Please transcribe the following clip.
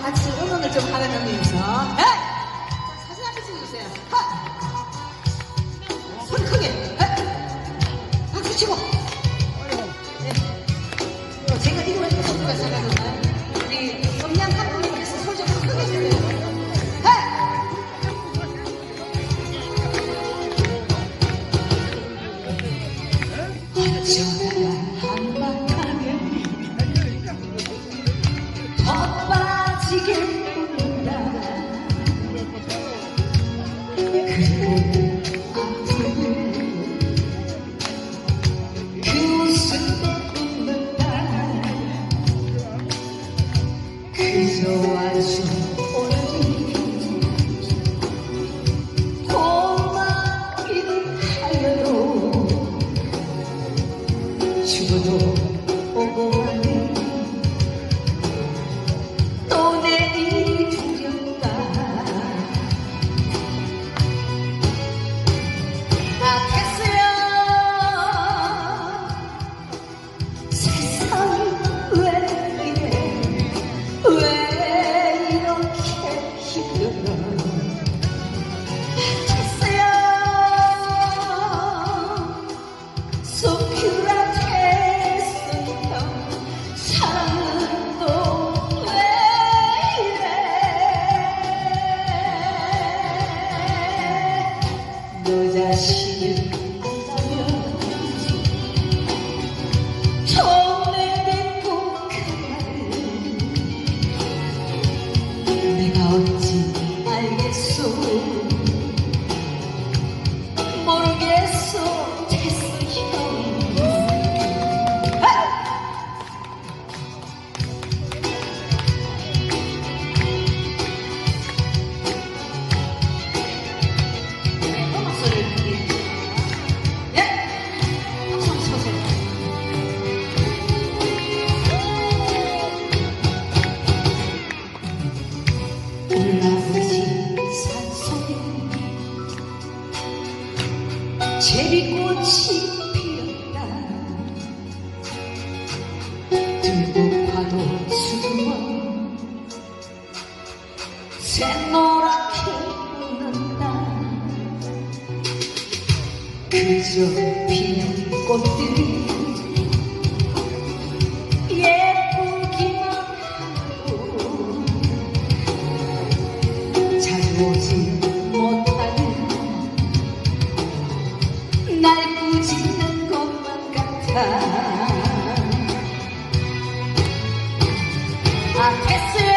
같이 응원을 좀 하는 의미에서. 에! 자, 사진 한번 찍어주세요. 하! 소리 크게. 에! 박수 치고. 네. 어, 제가 이름을 누가 생각하나요? 우리 음량 감독님께서 소리 좀 크게 해주세요. 해! 어쩌다 그저 yes, you. 그저 피는 꽃들이 예쁘기만 하고 자주 오지 못하는 날 꾸짖는 것만 같아. 아 됐어요